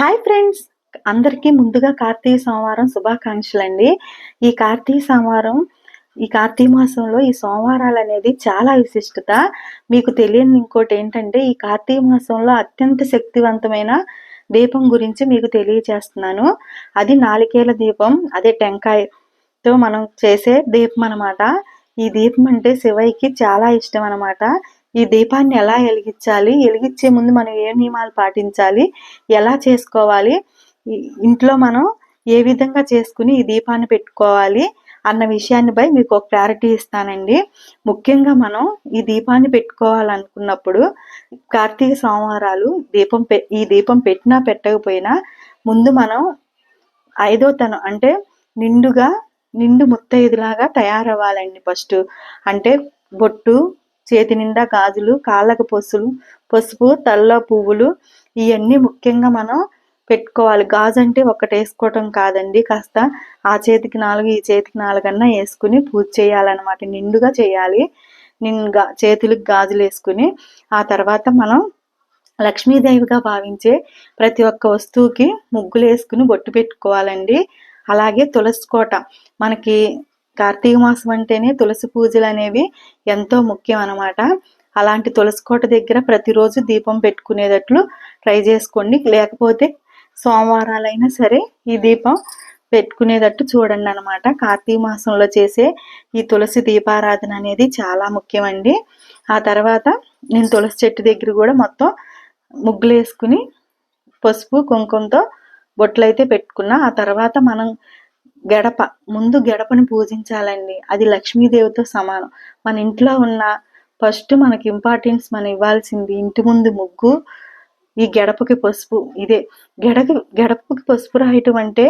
Hi friends. అందరికీ ముందుగా కార్తీక సోమవారం శుభాకాంక్షలు అండి ఈ కార్తీక సోమవారం ఈ కార్తీక మాసంలో ఈ సోమవారాలు అనేది చాలా విశిష్టత. మీకు తెలియని ఇంకోటి ఏంటంటే ఈ కార్తీక మాసంలో అత్యంత శక్తివంతమైన దీపం గురించి మీకు తెలియజేస్తున్నాను. అది నాలికేల దీపం అదే టెంకాయతో మనం చేసే దీపం అనమాట ఈ దీపం అంటే శివయ్యకి చాలా ఇష్టం అనమాట ఈ దీపాన్ని ఎలా వెలిగించాలి? వెలిగించే ముందు మనం ఏ నియమాలు పాటించాలి? ఎలా చేసుకోవాలి? ఇంట్లో మనం ఏ విధంగా చేసుకుని ఈ దీపాన్ని పెట్టుకోవాలి అన్న విషయాన్నిపై మీకు ఒక క్లారిటీ ఇస్తానండి. ముఖ్యంగా మనం ఈ దీపాన్ని పెట్టుకోవాలనుకున్నప్పుడు కార్తీక సోమవారాలు దీపం పె ఈ దీపం పెట్టినా పెట్టకపోయినా ముందు మనం ఐదో తనం అంటే నిండుగా నిండు ముత్తైదులాగా తయారవ్వాలండి ఫస్ట్. అంటే బొట్టు చేతి నిండా గాజులు కాళ్ళకు పొసులు పసుపు తల్ల పువ్వులు ఇవన్నీ ముఖ్యంగా మనం పెట్టుకోవాలి. గాజు అంటే ఒకటి వేసుకోవటం కాదండి. కాస్త ఆ చేతికి నాలుగు ఈ చేతికి నాలుగన్నా వేసుకుని పూజ చేయాలన్నమాట. నిండుగా చేయాలి. నిండుగా చేతులకు గాజులు వేసుకుని ఆ తర్వాత మనం లక్ష్మీదేవిగా భావించే ప్రతి ఒక్క వస్తువుకి ముగ్గులు వేసుకుని బొట్టు పెట్టుకోవాలండి. అలాగే తులసి కోట. మనకి కార్తీక మాసం అంటేనే తులసి పూజలు అనేవి ఎంతో ముఖ్యం అనమాట అలాంటి తులసి కోట దగ్గర ప్రతిరోజు దీపం పెట్టుకునేటట్లు ట్రై చేసుకోండి. లేకపోతే సోమవారాలైనా సరే ఈ దీపం పెట్టుకునేటట్టు చూడండి అనమాట కార్తీక మాసంలో చేసే ఈ తులసి దీపారాధన అనేది చాలా ముఖ్యమండి. ఆ తర్వాత నేను తులసి చెట్టు దగ్గర కూడా మొత్తం ముగ్గులు వేసుకుని పసుపు కుంకుమతో బొట్లు అయితే పెట్టుకున్నా. ఆ తర్వాత మనం గడప ముందు గడపని పూజించాలండి. అది లక్ష్మీదేవితో సమానం. మన ఇంట్లో ఉన్న ఫస్ట్ మనకి ఇంపార్టెన్స్ మనం ఇవ్వాల్సింది ఇంటి ముందు ముగ్గు ఈ గడపకి పసుపు. ఇదే గడప గడపకి పసుపు రాయటం అంటే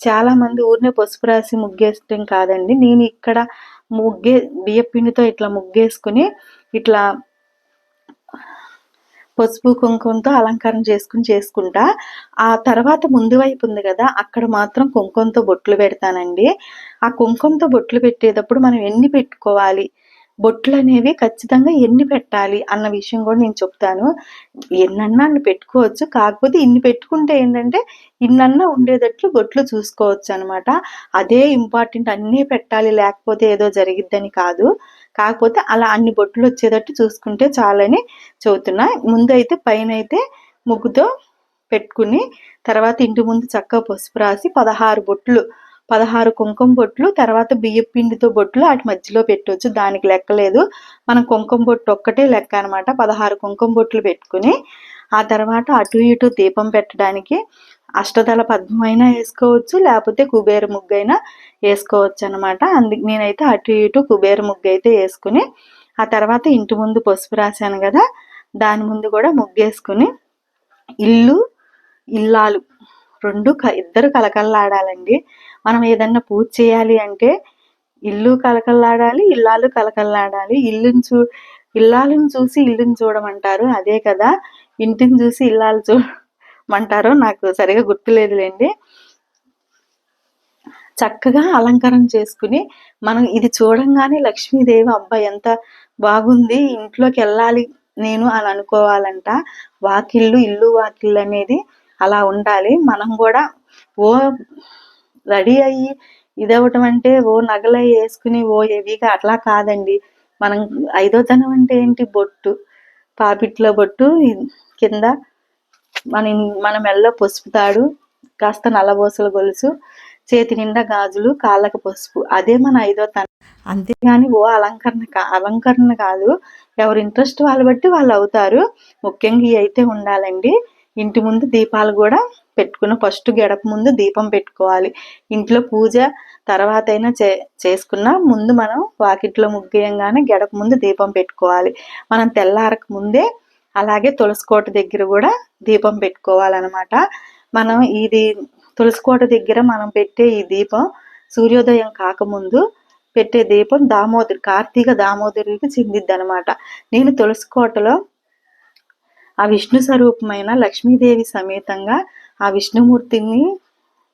చాలా మంది ఊరినే పసుపు రాసి ముగ్గేయటం కాదండి. నేను ఇక్కడ ముగ్గే బియ్యపిండితో ఇట్లా ముగ్గేసుకుని ఇట్లా పసుపు కుంకుమతో అలంకరణ చేసుకుని చేసుకుంటా. ఆ తర్వాత ముందు వైపు ఉంది కదా అక్కడ మాత్రం కుంకుమతో బొట్లు పెడతానండి. ఆ కుంకుమతో బొట్లు పెట్టేటప్పుడు మనం ఎన్ని పెట్టుకోవాలి? బొట్లు అనేవి ఖచ్చితంగా ఎన్ని పెట్టాలి అన్న విషయం కూడా నేను చెప్తాను. ఎన్నన్నా అన్ని పెట్టుకోవచ్చు. కాకపోతే ఇన్ని పెట్టుకుంటే ఏంటంటే ఇన్నన్నా ఉండేటట్లు బొట్లు చూసుకోవచ్చు అనమాట అదే ఇంపార్టెంట్ అన్నీ పెట్టాలి లేకపోతే ఏదో జరిగిద్దని కాదు. కాకపోతే అలా అన్ని బొట్లు వచ్చేటట్టు చూసుకుంటే చాలని చెబుతున్నా. ముందు అయితే పైన అయితే ముగ్గుతో పెట్టుకుని తర్వాత ఇంటి ముందు చక్కగా పసుపు రాసి పదహారు బొట్లు పదహారు కుంకుమ బొట్లు తర్వాత బియ్య పిండితో బొట్లు వాటి మధ్యలో పెట్టవచ్చు దానికి లెక్క లేదు. మనం కుంకుమ బొట్టు ఒక్కటే లెక్క అనమాట పదహారు కుంకుమ బొట్లు పెట్టుకుని ఆ తర్వాత అటు ఇటు దీపం పెట్టడానికి అష్టదళ పద్మైనా వేసుకోవచ్చు లేకపోతే కుబేర ముగ్గు అయినా వేసుకోవచ్చు అనమాట అందుకు నేనైతే అటు ఇటు కుబేర ముగ్గు అయితే వేసుకుని ఆ తర్వాత ఇంటి ముందు పసుపు రాశాను కదా దాని ముందు కూడా ముగ్గేసుకుని ఇల్లు ఇల్లాలు రెండు క- ఇద్దరు కలకల్లాడాలండి మనం ఏదన్నా పూజ చేయాలి అంటే ఇల్లు కలకల్లాడాలి ఇల్లాలు కలకల్లాడాలి. ఇల్లుని చూ ఇల్లాలను చూసి ఇల్లుని చూడమంటారు. అదే కదా. ఇంటిని చూసి ఇల్లాలు చూడమంటారో నాకు సరిగా గుర్తులేదులేండి. చక్కగా అలంకరణ చేసుకుని మనం ఇది చూడంగానే లక్ష్మీదేవి అబ్బా ఎంత బాగుంది ఇంట్లోకి వెళ్ళాలి నేను అని అనుకోవాలంట. వాకిళ్ళు ఇల్లు వాకిళ్ళు అనేది అలా ఉండాలి. మనం కూడా ఓ రెడీ అయ్యి ఇదవటం అంటే ఓ నగలు వేసుకుని ఓ హెవీగా అట్లా కాదండి. మనం ఐదో తనం అంటే ఏంటి? బొట్టు. పాపిట్లో బొట్టు కింద మన మన మెల్ల పసుపు తాడు కాస్త నల్లబోసల గొలుసు చేతి నిండా గాజులు కాళ్ళకు పసుపు. అదే మన ఐదో తనం అంతేగాని ఓ అలంకరణ కా అలంకరణ కాదు. ఎవరి ఇంట్రెస్ట్ వాళ్ళు బట్టి వాళ్ళు అవుతారు. ముఖ్యంగా ఇవి అయితే ఉండాలండి. ఇంటి ముందు దీపాలు కూడా పెట్టుకుని ఫస్ట్ గడప ముందు దీపం పెట్టుకోవాలి. ఇంట్లో పూజ తర్వాత అయినా చే చేసుకున్నా ముందు మనం వాకిట్లో ముగ్గేయంగానే గడప ముందు దీపం పెట్టుకోవాలి. మనం తెల్లారక ముందే అలాగే తులసి కోట దగ్గర కూడా దీపం పెట్టుకోవాలన్నమాట. మనం ఇది తులసి కోట దగ్గర మనం పెట్టే ఈ దీపం సూర్యోదయం కాకముందు పెట్టే దీపం దామోదరి కార్తీక దామోదరికి చెందిద్ది అనమాట నేను తులసి కోటలో ఆ విష్ణు స్వరూపమైన లక్ష్మీదేవి సమేతంగా ఆ విష్ణుమూర్తిని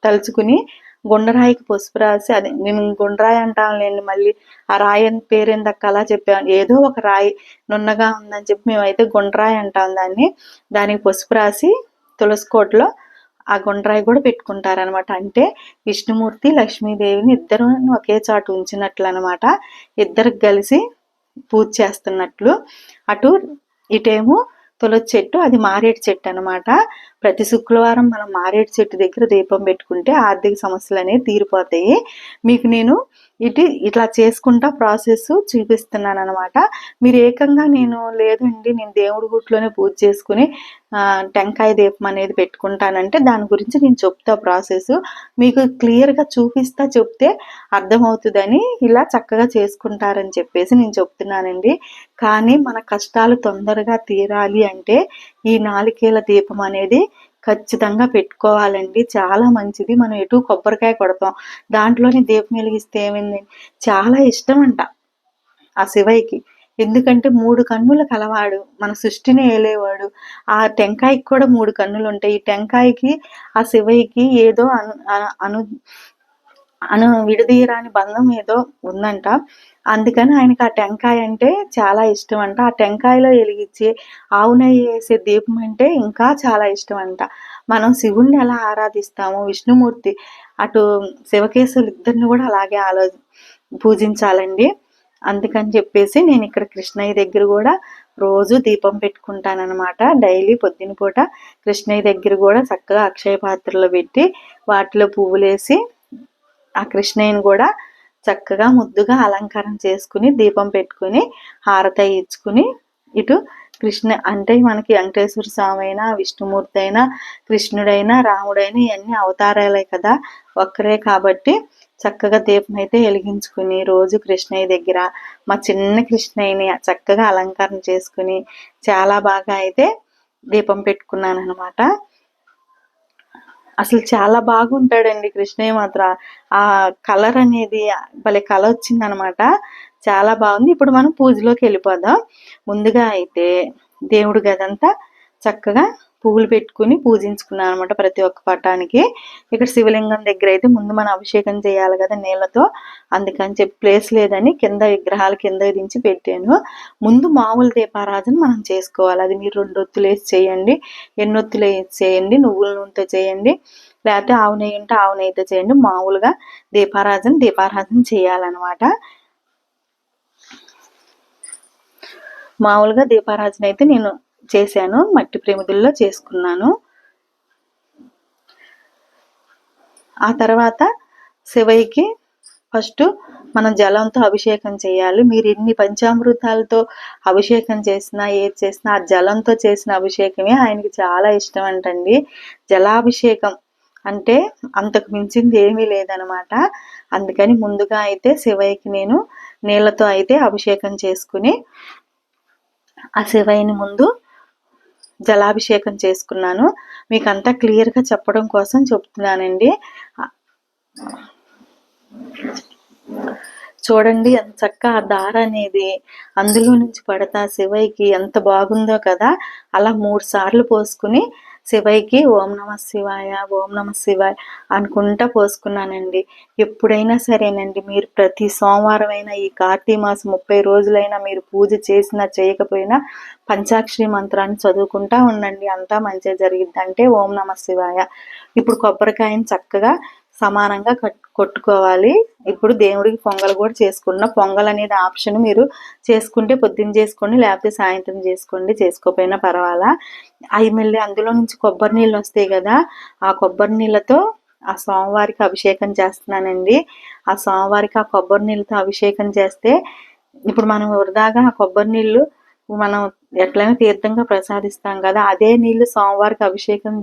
తలుచుకుని గుండరాయికి పసుపు రాసి అదే నేను గుండ్రాయి అంటానులేండి మళ్ళీ ఆ రాయి అని పేరేందక్క అలా చెప్పాను. ఏదో ఒక రాయి నున్నగా ఉందని చెప్పి మేమైతే గుండ్రాయి అంటాం దాన్ని. దానికి పసుపు రాసి తులసికోటలో ఆ గుండ్రాయి కూడా పెట్టుకుంటారనమాట. అంటే విష్ణుమూర్తి లక్ష్మీదేవిని ఇద్దరు ఒకే చాటు ఉంచినట్లు అనమాట ఇద్దరికి కలిసి పూజ చేస్తున్నట్లు. అటు ఇటేమో తులసి చెట్టు అది మారేడు చెట్టు అనమాట ప్రతి శుక్రవారం మనం మారేడు చెట్టు దగ్గర దీపం పెట్టుకుంటే ఆర్థిక సమస్యలు అనేవి తీరిపోతాయి. మీకు నేను ఇటు ఇట్లా చేసుకుంటా ప్రాసెస్ చూపిస్తున్నాను అనమాట మీరు ఏకంగా నేను లేదండి నేను దేవుడి గుట్లోనే పూజ చేసుకుని టెంకాయ దీపం అనేది పెట్టుకుంటానంటే దాని గురించి నేను చెప్తా ప్రాసెస్. మీకు క్లియర్గా చూపిస్తా చెప్తే అర్థమవుతుందని ఇలా చక్కగా చేసుకుంటారని చెప్పేసి నేను చెప్తున్నానండి. కానీ మన కష్టాలు తొందరగా తీరాలి అంటే ఈ నాలికేల దీపం అనేది ఖచ్చితంగా పెట్టుకోవాలండి. చాలా మంచిది. మనం ఎటు కొబ్బరికాయ కొడతాం. దాంట్లోనే దీపం వెలిగిస్తే ఏమైంది? చాలా ఇష్టం అంట ఆ శివయ్యకి. ఎందుకంటే మూడు కన్నుల కలవాడు. మన సృష్టిని ఏలేవాడు. ఆ టెంకాయకి కూడా మూడు కన్నులు ఉంటాయి ఈ టెంకాయకి ఆ శివయ్యకి ఏదో అను అను అను విడదీయరాని బంధం ఏదో ఉందంట. అందుకని ఆయనకి ఆ టెంకాయ అంటే చాలా ఇష్టం అంట ఆ టెంకాయలో వెలిగించి ఆవునయ్య వేసే దీపం అంటే ఇంకా చాలా ఇష్టం అంట మనం శివుణ్ణి ఎలా ఆరాధిస్తాము? విష్ణుమూర్తి అటు శివకేశవులు ఇద్దరిని కూడా అలాగే ఆలో పూజించాలండి. అందుకని చెప్పేసి నేను ఇక్కడ కృష్ణయ్య దగ్గర కూడా రోజు దీపం పెట్టుకుంటానమాట డైలీ పొద్దున పూట కృష్ణయ్య దగ్గర కూడా చక్కగా అక్షయ పాత్రలో పెట్టి వాటిలో పువ్వులేసి ఆ కృష్ణయ్యని కూడా చక్కగా ముద్దుగా అలంకారం చేసుకుని దీపం పెట్టుకుని హారత ఇచ్చుకుని ఇటు కృష్ణ అంటే మనకి వెంకటేశ్వర స్వామి అయినా విష్ణుమూర్తి అయినా కృష్ణుడైనా రాముడైనా ఇవన్నీ అవతారాలే కదా ఒక్కరే కాబట్టి చక్కగా దీపం అయితే వెలిగించుకుని రోజు కృష్ణయ్య దగ్గర మా చిన్న కృష్ణయ్యని చక్కగా అలంకరణ చేసుకుని చాలా బాగా అయితే దీపం పెట్టుకున్నాను అనమాట అసలు చాలా బాగుంటాడండి కృష్ణయ్య మాత్రం. ఆ కలర్ అనేది భలే కలర్ వచ్చిందనమాట. చాలా బాగుంది. ఇప్పుడు మనం పూజలోకి వెళ్ళిపోదాం. ముందుగా అయితే దేవుడు గదంతా చక్కగా పువ్వులు పెట్టుకుని పూజించుకున్నాను అనమాట ప్రతి ఒక్క పటానికి. ఇక్కడ శివలింగం దగ్గర అయితే ముందు మనం అభిషేకం చేయాలి కదా నీళ్ళతో అందుకని చెప్పి ప్లేస్ లేదని కింద విగ్రహాలు కింద దించి పెట్టాను. ముందు మామూలు దీపారాధన మనం చేసుకోవాలి. అది మీరు రెండు ఒత్తులు వేసి చేయండి. ఎన్నొత్తులు వేసి చేయండి? నువ్వుల నూనెతో చేయండి. లేకపోతే ఆవు నెయ్యి ఉంటే ఆవు నెయ్యితో చేయండి. మామూలుగా దీపారాధన దీపారాధన చేయాలన్నమాట. మామూలుగా దీపారాధన అయితే నేను చేశాను మట్టి ప్రేమిదుల్లో చేసుకున్నాను. ఆ తర్వాత శివయ్యకి ఫస్ట్ మనం జలంతో అభిషేకం చేయాలి. మీరు ఎన్ని పంచామృతాలతో అభిషేకం చేసినా ఏది చేసినా ఆ జలంతో చేసిన అభిషేకమే ఆయనకి చాలా ఇష్టం అంటండి జలాభిషేకం అంటే అంతకు మించింది ఏమీ లేదనమాట. అందుకని ముందుగా అయితే శివయ్యకి నేను నీళ్ళతో అయితే అభిషేకం చేసుకుని ఆ శివయ్యని ముందు జలాభిషేకం చేసుకున్నాను. మీకు అంతా క్లియర్గా చెప్పడం కోసం చెప్తున్నానండి. చూడండి ఎంత చక్క ఆ దార అనేది అందులో నుంచి పడతా శివయ్యకి ఎంత బాగుందో కదా. అలా మూడు సార్లు పోసుకుని శివయ్యకి ఓం నమ శివాయ ఓం నమ శివాయ అనుకుంటా పోసుకున్నానండి. ఎప్పుడైనా సరేనండి మీరు ప్రతి సోమవారం అయినా ఈ కార్తీక మాసం ముప్పై రోజులైనా మీరు పూజ చేసినా చేయకపోయినా పంచాక్షరి మంత్రాన్ని చదువుకుంటా ఉండండి అంతా మంచిగా జరిగిద్ది. అంటే ఓం నమ శివాయ. ఇప్పుడు కొబ్బరికాయని చక్కగా సమానంగా కొట్టుకోవాలి. ఇప్పుడు దేవుడికి పొంగల్ కూడా చేసుకున్న పొంగల్ అనేది ఆప్షన్ మీరు చేసుకుంటే పొద్దున్న చేసుకోండి లేకపోతే సాయంత్రం చేసుకోండి చేసుకోకపోయినా పర్వాలా. అవి మళ్ళీ అందులో నుంచి కొబ్బరి నీళ్ళు వస్తాయి కదా ఆ కొబ్బరి నీళ్ళతో ఆ సోమవారికి అభిషేకం చేస్తున్నానండి. ఆ సోమవారికి ఆ కొబ్బరి నీళ్ళతో అభిషేకం చేస్తే ఇప్పుడు మనం వృధాగా ఆ కొబ్బరి నీళ్ళు మనం ఎట్లయినా తీర్థంగా ప్రసాదిస్తాం కదా అదే నీళ్ళు సోమవారికి అభిషేకం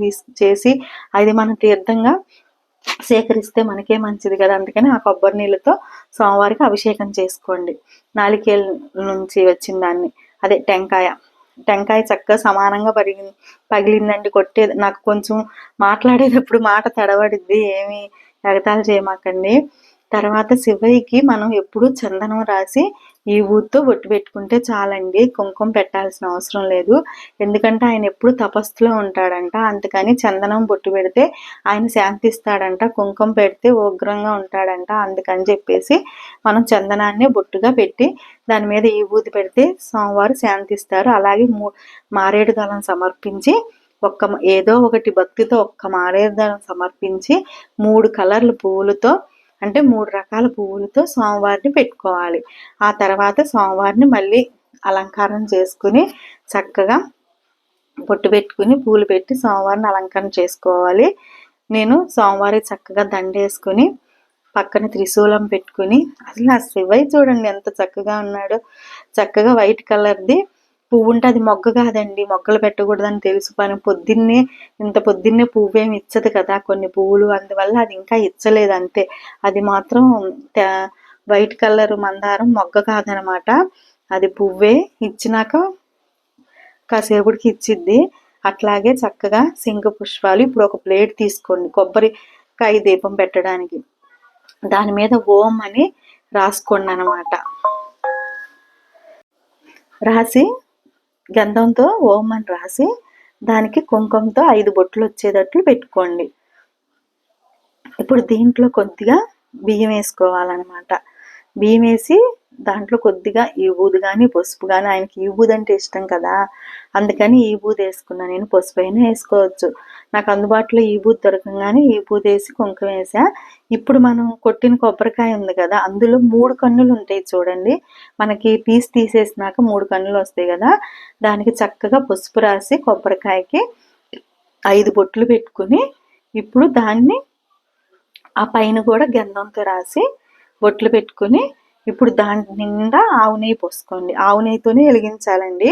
చేసి అది మనం తీర్థంగా సేకరిస్తే మనకే మంచిది కదా అందుకని ఆ కొబ్బరి నీళ్ళతో సోమవారికి అభిషేకం చేసుకోండి. నాలికేల నుంచి వచ్చిన దాన్ని. అదే టెంకాయ. టెంకాయ చక్కగా సమానంగా పగిలి పగిలిందండి కొట్టే నాకు కొంచెం మాట్లాడేటప్పుడు మాట తడబడిద్ది ఏమి ఎగతాలు చేయమాకండి. తర్వాత శివయ్యకి మనం ఎప్పుడూ చందనం రాసి ఈ ఊరితో బొట్టు పెట్టుకుంటే చాలండి. కుంకుమ పెట్టాల్సిన అవసరం లేదు. ఎందుకంటే ఆయన ఎప్పుడు తపస్సులో ఉంటాడంట. అందుకని చందనం బొట్టు పెడితే ఆయన శాంతిస్తాడంట కుంకుమ పెడితే ఉగ్రంగా ఉంటాడంట. అందుకని చెప్పేసి మనం చందనాన్ని బొట్టుగా పెట్టి దాని మీద ఈ ఊది పెడితే సోమవారం శాంతిస్తారు అలాగే మారేడు దళం సమర్పించి ఒక్క ఏదో ఒకటి భక్తితో ఒక్క మారేదనం సమర్పించి మూడు కలర్ల పువ్వులతో అంటే మూడు రకాల పువ్వులతో స్వామివారిని పెట్టుకోవాలి. ఆ తర్వాత స్వామివారిని మళ్ళీ అలంకారం చేసుకుని చక్కగా పొట్టు పెట్టుకుని పూలు పెట్టి సోమవారిని అలంకరణ చేసుకోవాలి. నేను సోమవారి చక్కగా దండేసుకుని పక్కన త్రిశూలం పెట్టుకుని అసలు ఆ శివయ్య చూడండి ఎంత చక్కగా ఉన్నాడో. చక్కగా వైట్ కలర్ది పువ్వు ఉంటే అది మొగ్గ కాదండి. మొగ్గలు పెట్టకూడదని తెలుసు. మనం పొద్దున్నే ఇంత పొద్దున్నే పువ్వు ఏమి ఇచ్చదు కదా. కొన్ని పువ్వులు అందువల్ల అది ఇంకా ఇచ్చలేదు అంతే. అది మాత్రం వైట్ కలర్ మందారం మొగ్గ కాదనమాట. అది పువ్వే ఇచ్చినాక కాసేపుడికి ఇచ్చిద్ది. అట్లాగే చక్కగా సింగ పుష్పాలు ఇప్పుడు ఒక ప్లేట్ తీసుకోండి. కొబ్బరికాయ దీపం పెట్టడానికి. దాని మీద ఓం అని రాసుకోండి అనమాట రాసి గంధంతో ఓం అని రాసి దానికి కుంకుమతో ఐదు బొట్లు వచ్చేటట్లు పెట్టుకోండి. ఇప్పుడు దీంట్లో కొద్దిగా బియ్యం వేసుకోవాలన్నమాట. బియ్యం వేసి దాంట్లో కొద్దిగా ఈ బూది కానీ పసుపు కానీ ఆయనకి ఈ బూది అంటే ఇష్టం కదా. అందుకని ఈ బూది వేసుకున్నా నేను పసుపు అయినా వేసుకోవచ్చు. నాకు అందుబాటులో ఈ బూది దొరకంగానే ఈ బూది వేసి కుంకుమ వేసా. ఇప్పుడు మనం కొట్టిన కొబ్బరికాయ ఉంది కదా అందులో మూడు కన్నులు ఉంటాయి చూడండి. మనకి పీస్ తీసేసినాక మూడు కన్నులు వస్తాయి కదా. దానికి చక్కగా పసుపు రాసి కొబ్బరికాయకి ఐదు బొట్లు పెట్టుకుని ఇప్పుడు దాన్ని ఆ పైన కూడా గంధంతో రాసి బొట్లు పెట్టుకుని ఇప్పుడు దాని నిండా ఆవు నెయ్యి పోసుకోండి. ఆవు నెయ్యితోనే వెలిగించాలండి.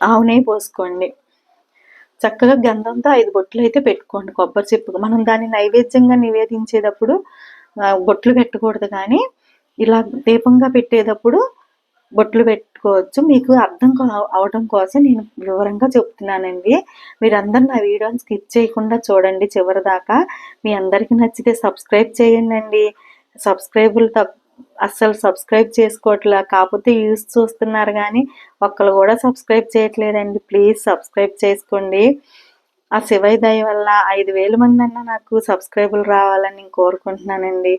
ఆవు నెయ్యి పోసుకోండి. చక్కగా గంధంతో ఐదు బొట్లు అయితే పెట్టుకోండి కొబ్బరి చెప్పుకు. మనం దాన్ని నైవేద్యంగా నివేదించేటప్పుడు బొట్లు పెట్టకూడదు కానీ ఇలా దీపంగా పెట్టేటప్పుడు బొట్లు పెట్టుకోవచ్చు. మీకు అర్థం అవడం కోసం నేను వివరంగా చెప్తున్నానండి. మీరందరూ నా వీడియోని స్కిప్ చేయకుండా చూడండి చివరి దాకా మీ అందరికీ నచ్చితే సబ్స్క్రైబ్ చేయండి. సబ్స్క్రైబులు తప్ప అస్సలు సబ్స్క్రైబ్ చేసుకోవట్లే. కాకపోతే యూస్ చూస్తున్నారు కానీ ఒక్కరు కూడా సబ్స్క్రైబ్ చేయట్లేదండి. ప్లీజ్ సబ్స్క్రైబ్ చేసుకోండి. ఆ శివయ్య దయ వల్ల ఐదు వేల మంది అన్న నాకు సబ్స్క్రైబులు రావాలని నేను కోరుకుంటున్నానండి.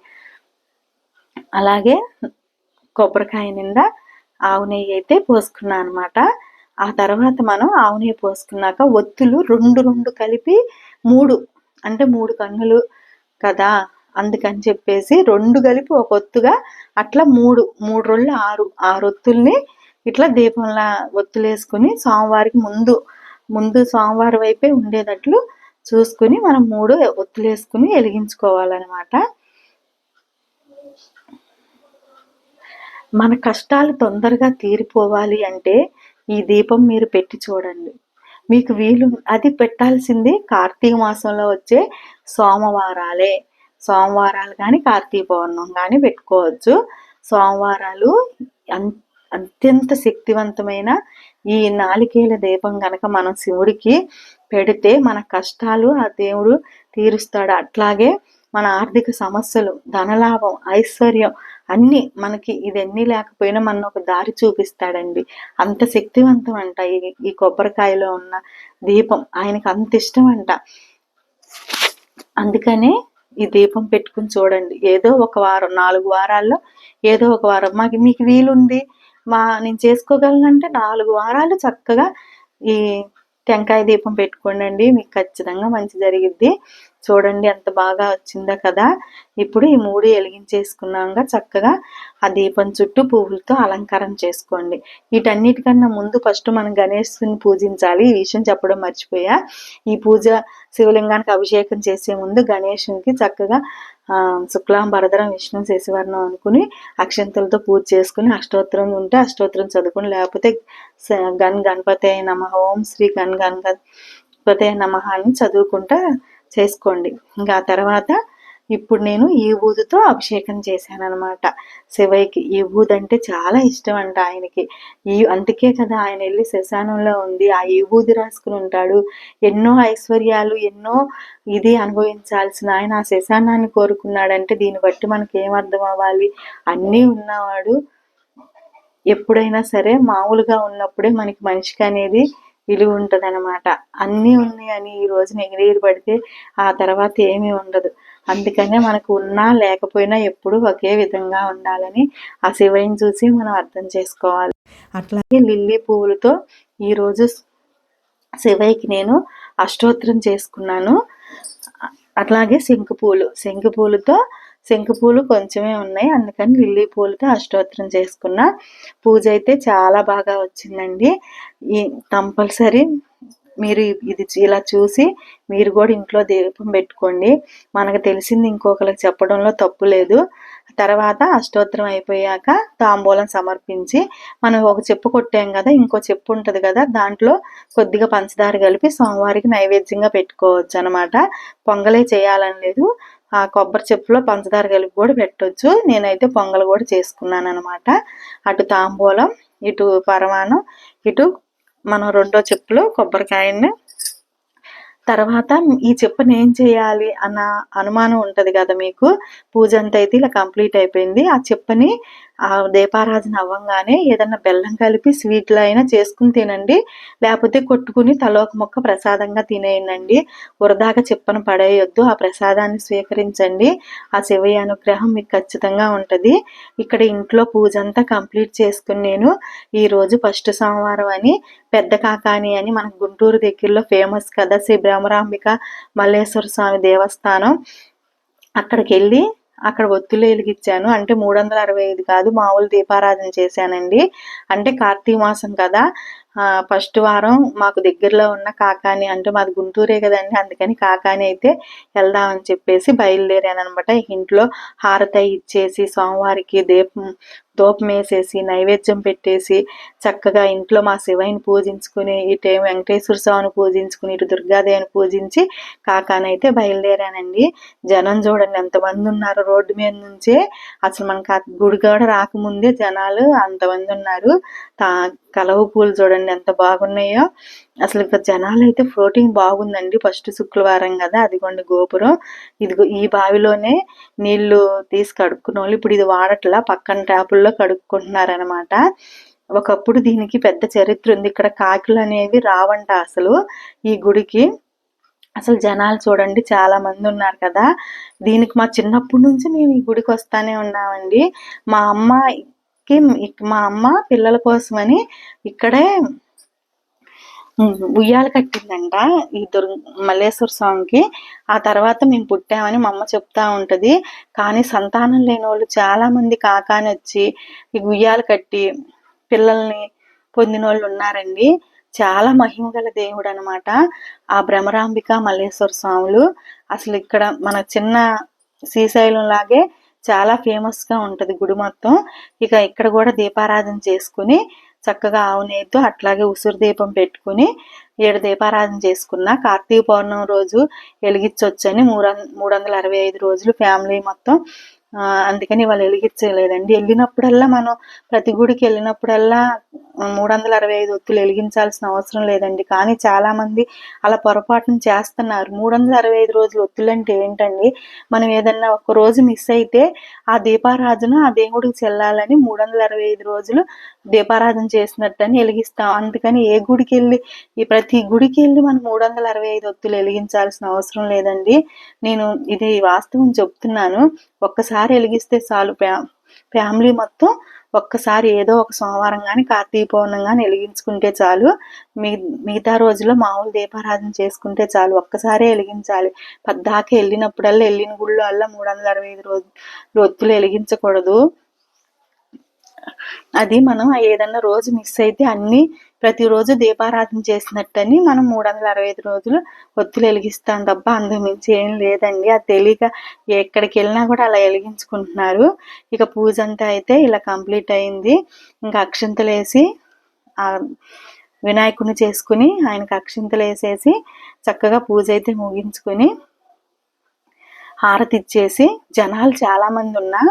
అలాగే కొబ్బరికాయ నిండా ఆవు నెయ్యి అయితే పోసుకున్నాను అనమాట ఆ తర్వాత మనం ఆవు నెయ్యి పోసుకున్నాక ఒత్తులు రెండు రెండు కలిపి మూడు అంటే మూడు కన్నులు కదా. అందుకని చెప్పేసి రెండు కలిపి ఒక ఒత్తుగా అట్లా మూడు మూడు రోజులు ఆరు ఆరు ఒత్తుల్ని ఇట్లా దీపంలా ఒత్తులేసుకుని సోమవారికి ముందు ముందు సోమవారం వైపే ఉండేటట్లు చూసుకుని మనం మూడు ఒత్తులేసుకుని వెలిగించుకోవాలన్నమాట. మన కష్టాలు తొందరగా తీరిపోవాలి అంటే ఈ దీపం మీరు పెట్టి చూడండి. మీకు వీలు అది పెట్టాల్సింది కార్తీక మాసంలో వచ్చే సోమవారాలే. సోమవారాలు కానీ కార్తీక పౌర్ణం కానీ పెట్టుకోవచ్చు. సోమవారాలు అత్యంత శక్తివంతమైన ఈ నాలికేల దీపం కనుక మనం శివుడికి పెడితే మన కష్టాలు ఆ దేవుడు తీరుస్తాడు. అట్లాగే మన ఆర్థిక సమస్యలు ధనలాభం ఐశ్వర్యం అన్నీ మనకి ఇదన్నీ లేకపోయినా మన ఒక దారి చూపిస్తాడండి. అంత శక్తివంతం అంట ఈ కొబ్బరికాయలో ఉన్న దీపం. ఆయనకు అంత ఇష్టం అంట అందుకనే ఈ దీపం పెట్టుకుని చూడండి. ఏదో ఒక వారం నాలుగు వారాల్లో ఏదో ఒక వారం. మాకు మీకు వీలుంది మా నేను చేసుకోగలనంటే నాలుగు వారాలు చక్కగా ఈ టెంకాయ దీపం పెట్టుకోండి మీకు ఖచ్చితంగా మంచి జరిగిద్ది. చూడండి ఎంత బాగా వచ్చిందో కదా. ఇప్పుడు ఈ మూడు వెలిగించేసుకున్నాక చక్కగా ఆ దీపం చుట్టూ పువ్వులతో అలంకారం చేసుకోండి. వీటన్నిటికన్నా ముందు ఫస్ట్ మనం గణేష్ని పూజించాలి. ఈ విషయం చెప్పడం మర్చిపోయా. ఈ పూజ శివలింగానికి అభిషేకం చేసే ముందు గణేషునికి చక్కగా శుక్లాం భరధరం విష్ణు శశివర్ణం అనుకుని అక్షంతలతో పూజ చేసుకుని అష్టోత్తరం ఉంటే అష్టోత్తరం చదువుకుని లేకపోతే గన్ గణపతి నమ ఓం శ్రీ గణ్ గన్ గణపతి నమ అని చదువుకుంటా చేసుకోండి. ఇంకా ఆ తర్వాత ఇప్పుడు నేను ఈ ఊదుతో అభిషేకం చేశాను అనమాట శివయ్యకి ఈ ఊదు అంటే చాలా ఇష్టం అంట ఆయనకి. ఈ అందుకే కదా ఆయన వెళ్ళి శశానంలో ఉంది. ఆ ఈ ఊది రాసుకుని ఉంటాడు. ఎన్నో ఐశ్వర్యాలు ఎన్నో ఇది అనుభవించాల్సిన ఆయన ఆ శశానాన్ని కోరుకున్నాడంటే దీన్ని బట్టి మనకి ఏమర్థం అవ్వాలి? అన్నీ ఉన్నవాడు ఎప్పుడైనా సరే మామూలుగా ఉన్నప్పుడే మనకి మనిషికి అనేది విలువ ఉంటుంది అనమాట అన్నీ ఉన్నాయని ఈ రోజు ఎగిరేరు పడితే ఆ తర్వాత ఏమీ ఉండదు. అందుకనే మనకు ఉన్నా లేకపోయినా ఎప్పుడు ఒకే విధంగా ఉండాలని ఆ శివయ్యని చూసి మనం అర్థం చేసుకోవాలి. అట్లాగే లిల్లీ పువ్వులతో ఈరోజు శివయ్యకి నేను అష్టోత్తరం చేసుకున్నాను. అట్లాగే శంకు పూలు శంకు పూలతో శంకు పూలు కొంచెమే ఉన్నాయి. అందుకని లిల్లీ పూలతో అష్టోత్తరం చేసుకున్న. పూజ అయితే చాలా బాగా వచ్చిందండి. ఈ కంపల్సరీ మీరు ఇది ఇలా చూసి మీరు కూడా ఇంట్లో దీపం పెట్టుకోండి. మనకు తెలిసింది ఇంకొకరికి చెప్పడంలో తప్పు లేదు. తర్వాత అష్టోత్తరం అయిపోయాక తాంబూలం సమర్పించి మనం ఒక చెప్పు కొట్టాం కదా ఇంకో చెప్పు ఉంటుంది కదా దాంట్లో కొద్దిగా పంచదార కలిపి సోమవారికి నైవేద్యంగా పెట్టుకోవచ్చు అనమాట పొంగలే చేయాలని లేదు. ఆ కొబ్బరి చెప్పులో పంచదార కలిపి కూడా పెట్టవచ్చు నేనైతే పొంగల్ కూడా చేసుకున్నాను అనమాట అటు తాంబూలం ఇటు పరమాణం ఇటు మనం రెండో చెప్పులో కొబ్బరికాయని. తర్వాత ఈ చెప్పుని ఏం చేయాలి అన్న అనుమానం ఉంటుంది కదా మీకు? పూజ అంతా అయితే ఇలా కంప్లీట్ అయిపోయింది. ఆ చెప్పని ఆ దీపారాధన అవ్వంగానే ఏదన్నా బెల్లం కలిపి స్వీట్లు అయినా చేసుకుని తినండి. లేకపోతే కొట్టుకుని తలోక మొక్క ప్రసాదంగా తినేయండి. వృధాగా చెప్పను పడేయొద్దు. ఆ ప్రసాదాన్ని స్వీకరించండి. ఆ శివయ్య అనుగ్రహం మీకు ఖచ్చితంగా ఉంటుంది. ఇక్కడ ఇంట్లో పూజ అంతా కంప్లీట్ చేసుకుని నేను ఈరోజు ఫస్ట్ సోమవారం అని పెద్ద కాకాని అని మన గుంటూరు దగ్గరలో ఫేమస్ కదా శ్రీ భ్రమరాంబిక మల్లేశ్వర స్వామి దేవస్థానం. అక్కడికి వెళ్ళి అక్కడ ఒత్తులు వెలిగించాను. అంటే మూడు వందల అరవై ఐదు కాదు మామూలు దీపారాధన చేశానండి. అంటే కార్తీక మాసం కదా ఫస్ట్ వారం మాకు దగ్గరలో ఉన్న కాకాని అంటే మాది గుంటూరే కదండి అందుకని కాకాని అయితే వెళ్దామని చెప్పేసి బయలుదేరాను అనమాట ఇంట్లో హారత ఇచ్చేసి సోమవారికి దీపం దూపం వేసేసి నైవేద్యం పెట్టేసి చక్కగా ఇంట్లో మా శివయ్యని పూజించుకుని ఇటు వెంకటేశ్వర స్వామిని పూజించుకుని ఇటు దుర్గాదేవిని పూజించి కాకానైతే బయలుదేరానండి. జనం చూడండి ఎంతమంది ఉన్నారు రోడ్డు మీద నుంచే. అసలు మనకు గుడి కూడా రాకముందే జనాలు అంతమంది ఉన్నారు. తా కలవ పూలు చూడండి ఎంత బాగున్నాయో. అసలు ఇక్కడ జనాలు అయితే ఫ్లోటింగ్ బాగుందండి. ఫస్ట్ శుక్రవారం కదా అదిగోండి గోపురం. ఇదిగో ఈ బావిలోనే నీళ్ళు తీసి కడుక్కున్న వాళ్ళు ఇప్పుడు ఇది వాడట్లా పక్కన ట్యాపుల్లో కడుక్కుంటున్నారనమాట ఒకప్పుడు దీనికి పెద్ద చరిత్ర ఉంది. ఇక్కడ కాకులు అనేవి రావంట అసలు ఈ గుడికి. అసలు జనాలు చూడండి చాలా మంది ఉన్నారు కదా. దీనికి మా చిన్నప్పటి నుంచి మేము ఈ గుడికి వస్తానే ఉన్నామండి. మా అమ్మ అమ్మకి మా అమ్మ పిల్లల కోసమని ఇక్కడే ఉయ్యాల కట్టిందంట ఈ దుర్ మల్లేశ్వర స్వామికి. ఆ తర్వాత మేము పుట్టామని మా అమ్మ చెప్తా ఉంటుంది. కానీ సంతానం లేని వాళ్ళు చాలా మంది కాకాని వచ్చి ఈ ఉయ్యాలు కట్టి పిల్లల్ని పొందిన వాళ్ళు ఉన్నారండి. చాలా మహిమ గల దేవుడు అనమాట ఆ భ్రమరాంబిక మల్లేశ్వర స్వాములు. అసలు ఇక్కడ మన చిన్న శ్రీశైలం లాగే చాలా ఫేమస్గా గుడి మొత్తం. ఇక ఇక్కడ కూడా దీపారాధన చేసుకుని చక్కగా ఆవు నేతితో అట్లాగే ఉసురు దీపం పెట్టుకుని ఏడు దీపారాధన చేసుకున్న కార్తీక పౌర్ణమి రోజు వెలిగించవచ్చని మూడు మూడు వందల అరవై ఐదు రోజులు ఫ్యామిలీ మొత్తం అందుకని వాళ్ళు వెలిగించలేదండి. వెళ్ళినప్పుడల్లా మనం ప్రతి గుడికి వెళ్ళినప్పుడల్లా మూడు వందల అరవై ఐదు ఒత్తులు వెలిగించాల్సిన అవసరం లేదండి. కానీ చాలా మంది అలా పొరపాటును చేస్తున్నారు. మూడు వందల అరవై ఐదు రోజులు ఒత్తులు అంటే ఏంటండి? మనం ఏదన్నా ఒక రోజు మిస్ అయితే ఆ దీపారాధన ఆ దేవుడికి చెల్లాలని మూడు వందల అరవై ఐదు రోజులు దీపారాధన చేసినట్టు అని వెలిగిస్తాం. అందుకని ఏ గుడికి వెళ్ళి ఈ ప్రతి గుడికి వెళ్ళి మనం మూడు వందల అరవై ఐదు ఒత్తులు వెలిగించాల్సిన అవసరం లేదండి. నేను ఇది వాస్తవం చెప్తున్నాను. ఒక్కసారి వెలిగిస్తే చాలు. ఫ్యామిలీ మొత్తం ఒక్కసారి ఏదో ఒక సోమవారం కానీ కార్తీక పౌర్ణం కానీ వెలిగించుకుంటే చాలు. మీ మిగతా రోజుల్లో మామూలు దీపారాధన చేసుకుంటే చాలు. ఒక్కసారే వెలిగించాలి. పద్దాక వెళ్ళినప్పుడల్లా వెళ్ళిన గుళ్ళో అల్లా మూడు వందల అరవై ఐదు రోజులు రొత్తులు వెలిగించకూడదు. అది మనం ఏదన్నా రోజు మిస్ అయితే అన్ని ప్రతిరోజు దీపారాధన చేసినట్టని మనం మూడు వందల అరవై ఐదు రోజులు ఒత్తులు వెలిగిస్తాం తప్ప మించి ఏం లేదండి. అది తెలియక ఎక్కడికి వెళ్ళినా కూడా అలా వెలిగించుకుంటున్నారు. ఇక పూజ అంతా అయితే ఇలా కంప్లీట్ అయింది. ఇంకా అక్షంతలు వేసి వినాయకుని చేసుకుని ఆయనకు అక్షింతలు వేసేసి చక్కగా పూజ అయితే ముగించుకొని హారతి ఇచ్చేసి జనాలు చాలామంది ఉన్నా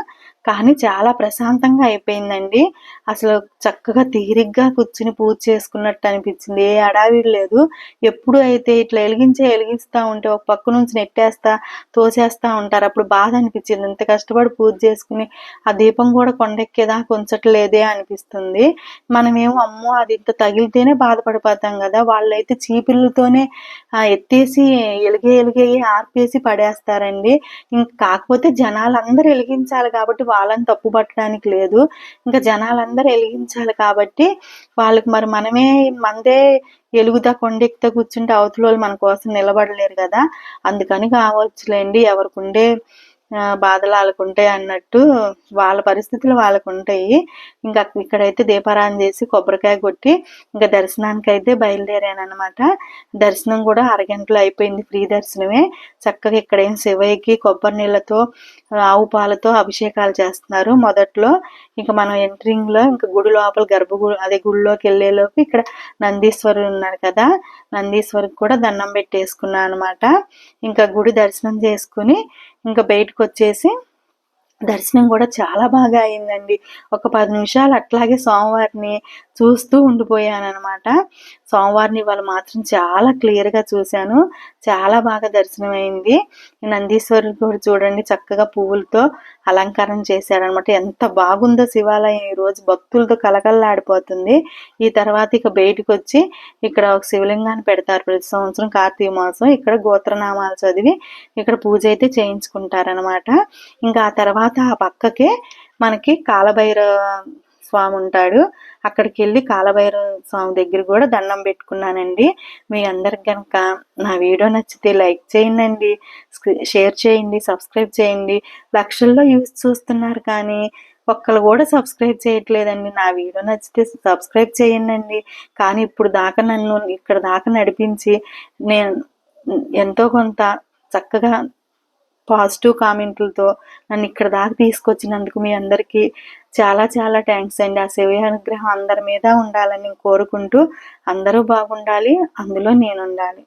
కానీ చాలా ప్రశాంతంగా అయిపోయిందండి. అసలు చక్కగా తీరిగ్గా కూర్చుని పూజ చేసుకున్నట్టు అనిపించింది. ఏ అడావిడి లేదు. ఎప్పుడు అయితే ఇట్లా వెలిగించే వెలిగిస్తూ ఉంటే ఒక పక్క నుంచి నెట్టేస్తా తోసేస్తా ఉంటారు. అప్పుడు బాధ అనిపించింది. ఇంత కష్టపడి పూజ చేసుకుని ఆ దీపం కూడా కొండెక్కేదా కొంచట్లేదే అనిపిస్తుంది. మనమేమో అమ్మో అది ఇంత తగిలితేనే బాధపడిపోతాం కదా. వాళ్ళైతే చీపిళ్ళతోనే ఎత్తేసి ఎలిగే ఎలిగే ఆర్పేసి పడేస్తారండి. ఇంక కాకపోతే జనాలు అందరూ వెలిగించాలి కాబట్టి వాళ్ళని తప్పు పట్టడానికి లేదు. ఇంకా జనాలందరూ వెలిగించాలి కాబట్టి వాళ్ళకి మరి మనమే మందే ఎలుగుతా కొండెక్కుతా కూర్చుంటే అవతల వాళ్ళు మన కోసం నిలబడలేరు కదా. అందుకని కావచ్చులేండి ఎవరికి ఉండే బాధలు వాళ్ళకు ఉంటాయి అన్నట్టు వాళ్ళ పరిస్థితులు వాళ్ళకు ఉంటాయి ఇంకా ఇక్కడైతే దీపారాధన చేసి కొబ్బరికాయ కొట్టి ఇంకా దర్శనానికి అయితే బయలుదేరాను అనమాట దర్శనం కూడా అరగంటలో అయిపోయింది ఫ్రీ దర్శనమే. చక్కగా ఇక్కడేం శివయ్యకి కొబ్బరి నీళ్ళతో ఆవు పాలతో అభిషేకాలు చేస్తున్నారు మొదట్లో. ఇంకా మనం ఎంట్రింగ్లో ఇంకా గుడి లోపల గర్భగుడి అదే గుడిలోకి వెళ్ళేలోపు ఇక్కడ నందీశ్వరుడు ఉన్నాడు కదా. నందీశ్వరికి కూడా దండం పెట్టేసుకున్నాను అనమాట ఇంకా గుడి దర్శనం చేసుకుని ఇంకా బయటకు వచ్చేసి దర్శనం కూడా చాలా బాగా అయిందండి. ఒక పది నిమిషాలు అట్లాగే స్వామివారిని చూస్తూ ఉండిపోయాను అనమాట స్వామివారిని వాళ్ళు మాత్రం చాలా క్లియర్గా చూశాను. చాలా బాగా దర్శనం అయింది నందీశ్వరుడు కూడా చూడండి చక్కగా పువ్వులతో అలంకారం చేశారనమాట ఎంత బాగుందో శివాలయం ఈ రోజు భక్తులతో కలకల్లాడిపోతుంది. ఈ తర్వాత ఇక బయటకు వచ్చి ఇక్కడ ఒక శివలింగాన్ని పెడతారు ప్రతి సంవత్సరం కార్తీక మాసం. ఇక్కడ గోత్రనామాలు చదివి ఇక్కడ పూజ అయితే చేయించుకుంటారనమాట ఇంకా ఆ తర్వాత ఆ పక్కకే మనకి కాలభైర స్వామి ఉంటాడు. అక్కడికి వెళ్ళి కాలభైరవ స్వామి దగ్గర కూడా దండం పెట్టుకున్నానండి. మీ అందరికి కనుక నా వీడియో నచ్చితే లైక్ చేయండి షేర్ చేయండి సబ్స్క్రైబ్ చేయండి. లక్షల్లో యూస్ చూస్తున్నారు కానీ ఒక్కరు కూడా సబ్స్క్రైబ్ చేయట్లేదండి. నా వీడియో నచ్చితే సబ్స్క్రైబ్ చేయండి కానీ ఇప్పుడు దాకా నన్ను ఇక్కడ దాకా నడిపించి నేను ఎంతో కొంత చక్కగా పాజిటివ్ కామెంట్లతో నన్ను ఇక్కడ దాకా తీసుకొచ్చినందుకు మీ అందరికీ చాలా చాలా థ్యాంక్స్ అండి. ఆ శివ అనుగ్రహం అందరి మీద ఉండాలని కోరుకుంటూ అందరూ బాగుండాలి అందులో నేను ఉండాలి